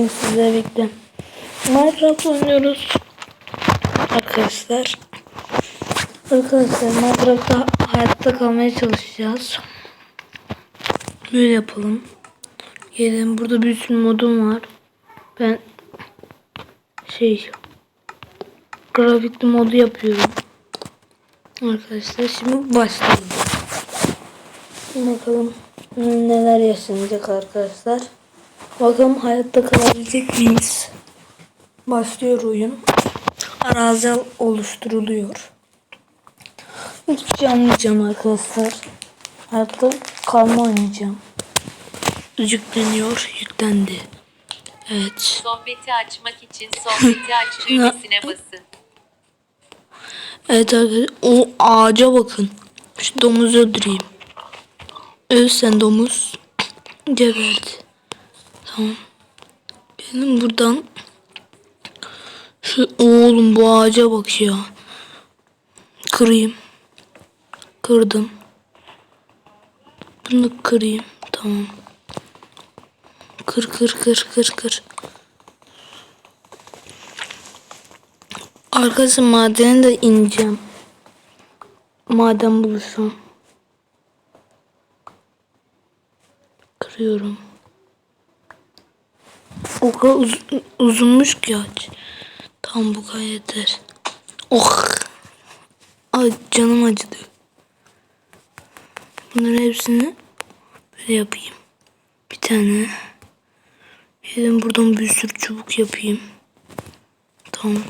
bugün sizlerle birlikte Minecraft oynuyoruz. Arkadaşlar. Arkadaşlar Minecraft'ta hayatta kalmaya çalışacağız. Böyle yapalım. Gelin burada bir sürü modum var. Ben şey grafikli modu yapıyorum. Arkadaşlar şimdi başlayalım. Bakalım neler yaşanacak arkadaşlar. Bakalım hayatta kalabilecek miyiz? Başlıyor oyun. Arazi oluşturuluyor. Hiçbir şey anlayacağım arkadaşlar. Hayatta kalma oynayacağım. Yükleniyor. Yüklendi. Evet. Sohbeti açmak için sohbeti aç düğmesine basın. Evet arkadaşlar. O ağaca bakın. Şu domuzu öldüreyim. Öl sen domuz. Geberdi. Tamam. Benim buradan şu oğlum bu ağaca bak ya. Kırayım. Kırdım. Bunu kırayım. Tamam. Kır kır kır kır kır. Arkası madene de ineceğim. Maden bulursam. Kırıyorum. O uz- uzunmuş ki ağaç. Tam bu kadar yeter. Oh. Ay canım acıdı. Bunların hepsini böyle yapayım. Bir tane. Yedim buradan bir sürü çubuk yapayım. Tamam.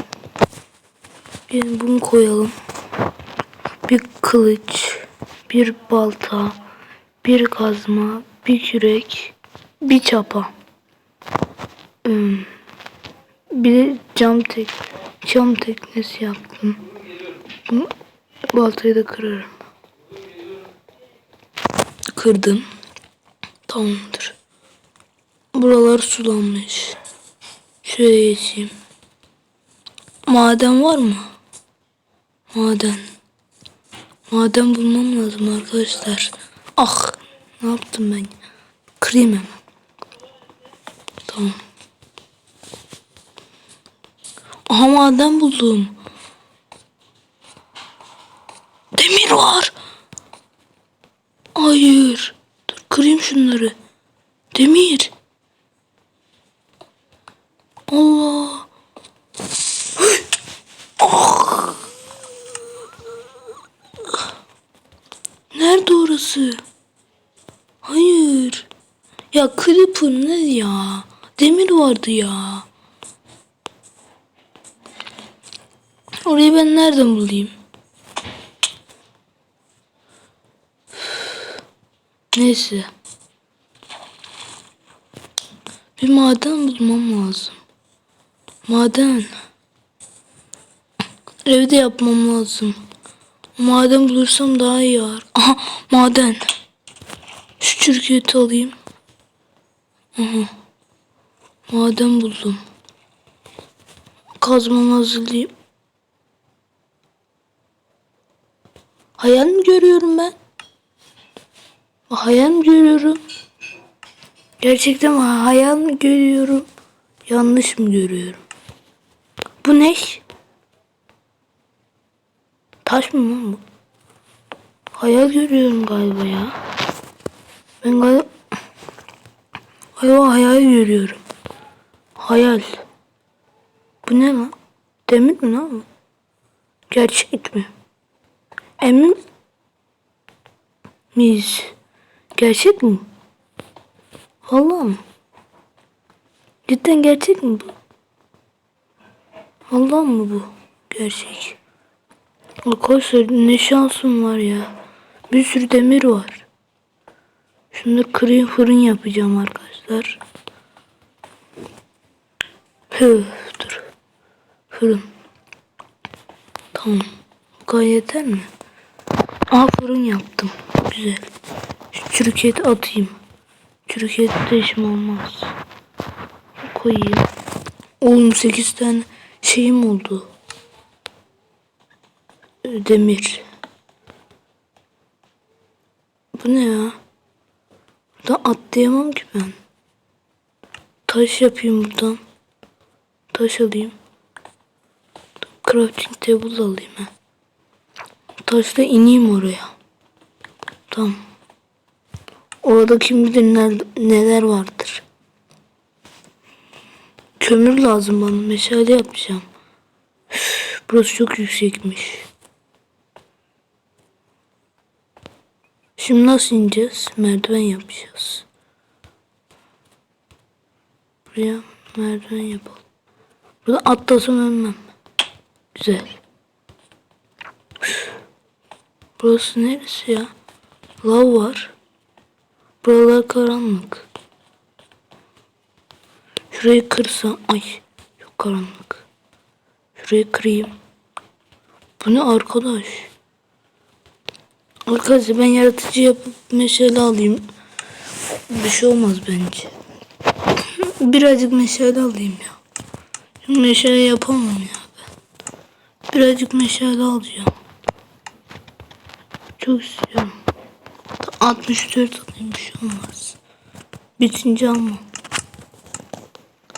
Bir bunu koyalım. Bir kılıç, bir balta, bir kazma, bir kürek, bir çapa. Bir de cam tek cam teknesi yaptım. Bu baltayı da kırarım. Kırdım. Tamamdır. Buralar sulanmış. Şuraya geçeyim. Maden var mı? Maden. Maden bulmam lazım arkadaşlar. Ah ne yaptım ben? Kırayım hemen. Tamam. Aha maden buldum. Demir var. Hayır. Dur kırayım şunları. Demir. Allah. Ah. Nerede orası? Hayır. Ya Creeper ne ya? Demir vardı ya. Orayı ben nereden bulayım? Neyse. Bir maden bulmam lazım. Maden. Evde yapmam lazım. Maden bulursam daha iyi var. Aha maden. Şu çürüketi alayım. Aha. Maden buldum. Kazmamı hazırlayayım. Hayal mi görüyorum ben? Hayal mi görüyorum? Gerçekten hayal mi görüyorum? Yanlış mı görüyorum? Bu ne? Taş mı lan bu? Hayal görüyorum galiba ya. Ben galiba... Galiba hayal görüyorum. Hayal. Bu ne lan? Demir mi lan bu? Gerçek mi? Emin miyiz? Gerçek mi? Allah mı? Cidden gerçek mi bu? Allah mı bu? Gerçek. Arkadaşlar ne şansım var ya. Bir sürü demir var. Şunları kırayım fırın yapacağım arkadaşlar. Hı, dur. Fırın. Tamam. Bu kadar yeter mi? Aa fırın yaptım. Güzel. Şu çürük eti atayım. Çürük et de işim olmaz. Koyayım. Oğlum 8 tane şeyim oldu. Demir. Bu ne ya? Buradan atlayamam ki ben. Taş yapayım buradan. Taş alayım. Crafting table alayım ha. Taşla ineyim oraya. Tamam. Orada kim bilir neler, vardır. Kömür lazım bana. Meşale yapacağım. Üf, burası çok yüksekmiş. Şimdi nasıl ineceğiz? Merdiven yapacağız. Buraya merdiven yapalım. Burada atlasam ölmem. Güzel. Burası neresi ya? Lav var. Buralar karanlık. Şurayı kırsam. Ay çok karanlık. Şurayı kırayım. Bu ne arkadaş? Arkadaşlar ben yaratıcı yapıp meşale alayım. Bir şey olmaz bence. Birazcık meşale alayım ya. Meşale yapamam ya ben. Birazcık meşale alacağım. Çok istiyorum. 64 alayım bir şey olmaz. Bitince almam.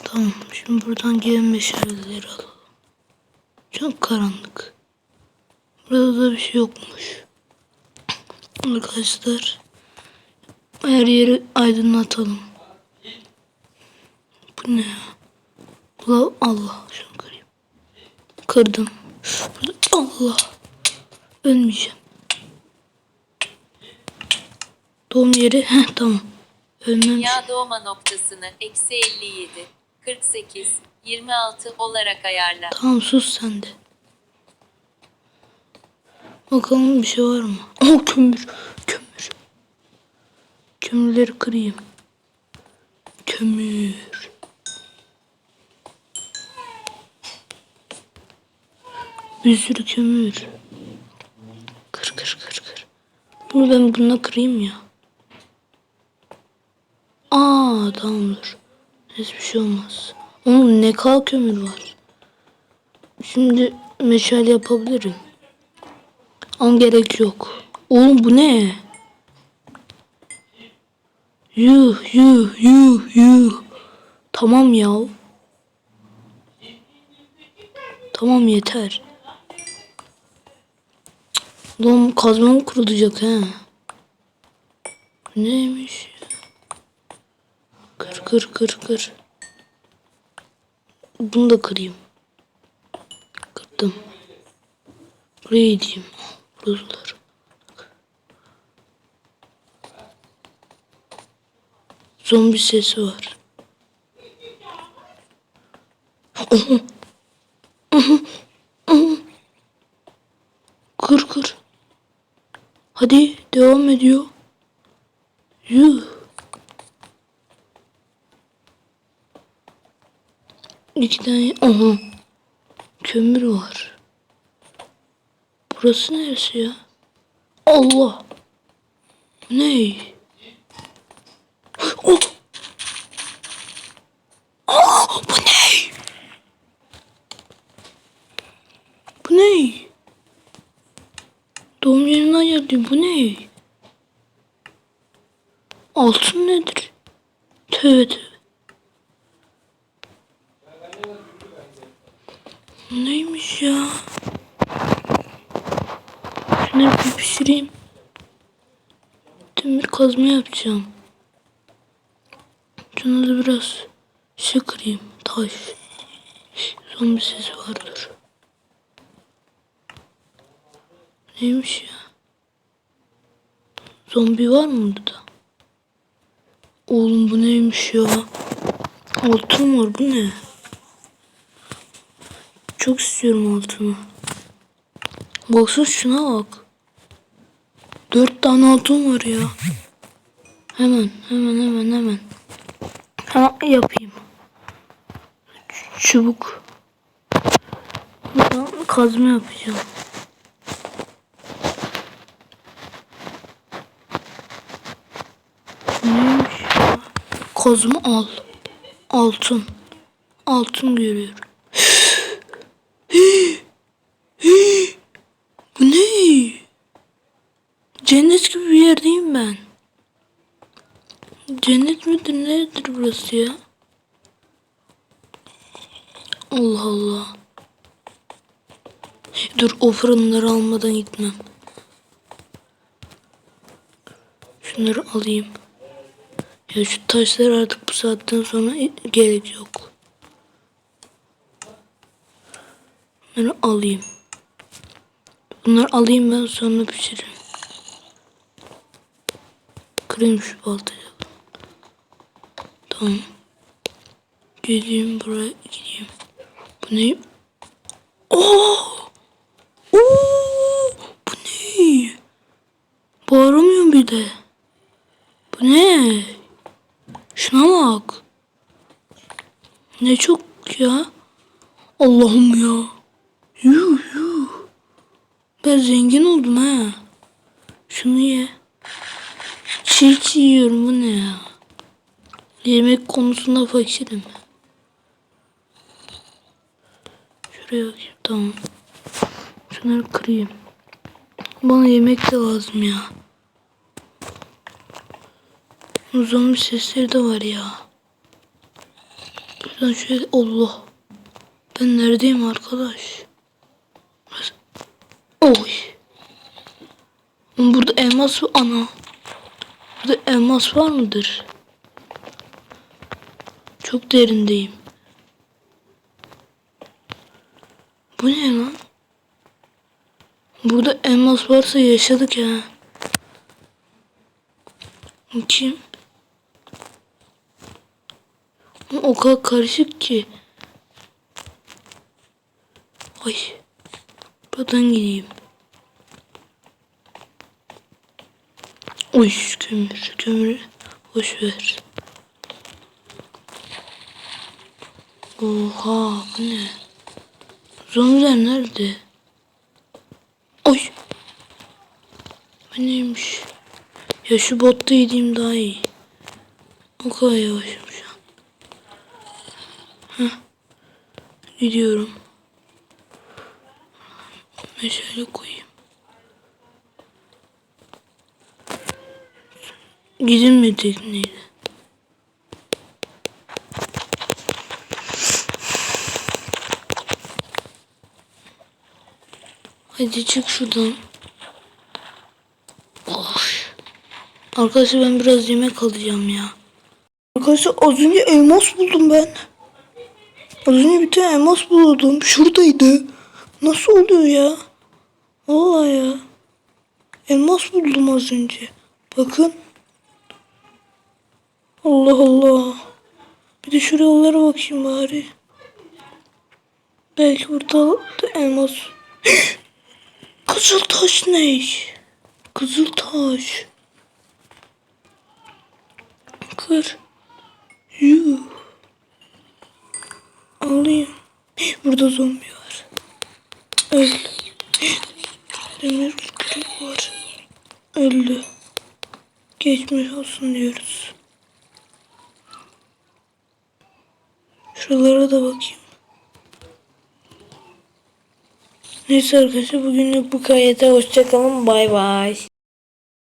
Tamam şimdi buradan gelen meşaleleri alalım. Çok karanlık. Burada da bir şey yokmuş. Arkadaşlar her yeri aydınlatalım. Bu ne ya? Allah Allah şunu kırayım. Kırdım. Allah. Ölmeyeceğim. Doğum yeri. Heh tamam. Ölmem. Dünya doğma noktasını eksi 57, 48, 26 olarak ayarla. Tamam sus sen de. Bakalım bir şey var mı? Oh kömür. Kömür. Kömürleri kırayım. Kömür. Bir sürü kömür. Kır kır kır kır. Bunu ben bununla kırayım ya. Aa tamamdır. Hiçbir şey olmaz. Oğlum ne kadar kömür var. Şimdi meşale yapabilirim. Ama gerek yok. Oğlum bu ne? Yuh yuh yuh yuh. Tamam ya. Tamam yeter. Lan kazmam kurulacak ha. Neymiş? Kır kır kır. Bunu da kırayım. Kırdım. Buraya gideyim. Buralar. Zombi sesi var. Kır kır. Hadi devam ediyor. Yuh. İki tane. Aha. Kömür var. Burası neresi ya? Allah. Ne? Oh. Bu ne? Bu ne? Doğum yerinden geldi. Bu ne? Altın nedir? Tövbe tövbe. Bu Neymiş ya? Şunları bir pişireyim. Demir kazma yapacağım. Şuna da biraz şey kırayım. Taş. Zombi sesi vardır. Neymiş ya? Zombi var mı burada? Oğlum bu neymiş ya? Altın var bu ne? Çok istiyorum altını. Baksana şuna bak. Dört tane altın var ya. Hemen hemen hemen hemen. Hemen yapayım. Çubuk. Buradan kazma yapacağım. Neymiş ya? Kazma al. Altın. Altın görüyorum. Bu ne? Cennet gibi bir yerdeyim ben. Cennet midir nedir burası ya? Allah Allah. Dur o fırınları almadan gitmem. Şunları alayım. Ya şu taşlar artık bu saatten sonra gerek yok. Bunları alayım. Bunları alayım ben sonra pişiririm. Kırayım şu baltayı. Tamam. Gideyim buraya gideyim. Bu ne? Oo! Oo! Bu ne? Bağıramıyorum bir de. Bu ne? Şuna bak. Ne çok ya. Allah'ım ya. Yuh yuh. Ben zengin oldum ha. Şunu ye. Çiğ yiyorum bu ne ya. Yemek konusunda fakirim. Şuraya bakayım tamam. Şunları kırayım. Bana yemek de lazım ya. Zombi sesleri de var ya. Buradan şöyle Allah. Ben neredeyim arkadaş? Oy. Burada elmas ana. Burada elmas var mıdır? Çok derindeyim. Bu ne lan? Burada elmas varsa yaşadık ya. Bu Kim? O kadar karışık ki. Ay. Buradan gideyim. Oy kömür. Kömürü boş ver. Oha bu ne? Zombiler nerede? Oy. Bu neymiş? Ya şu botta gideyim daha iyi. O kadar yavaşım şu an. Heh. Gidiyorum. Meşale koyayım. Gidin mi tekneyle? Hadi çık şuradan. Of. Arkadaşlar ben biraz yemek alacağım ya. Arkadaşlar az önce elmas buldum ben. Az önce bir tane elmas buldum. Şuradaydı. Nasıl oluyor ya? Vallahi ya. Elmas buldum az önce. Bakın. Allah Allah. Bir de şuralara bakayım bari. Belki burada da elmas. Kızıl taş ne iş? Kızıl taş. Kır. Yuh. Alayım. Burada zombi var. Öldü. Demir kürek var. Öldü. Geçmiş olsun diyoruz. Şuralara da bakayım. Neyse arkadaşlar bugünlük bu yeter. Hoşçakalın. Bay bay.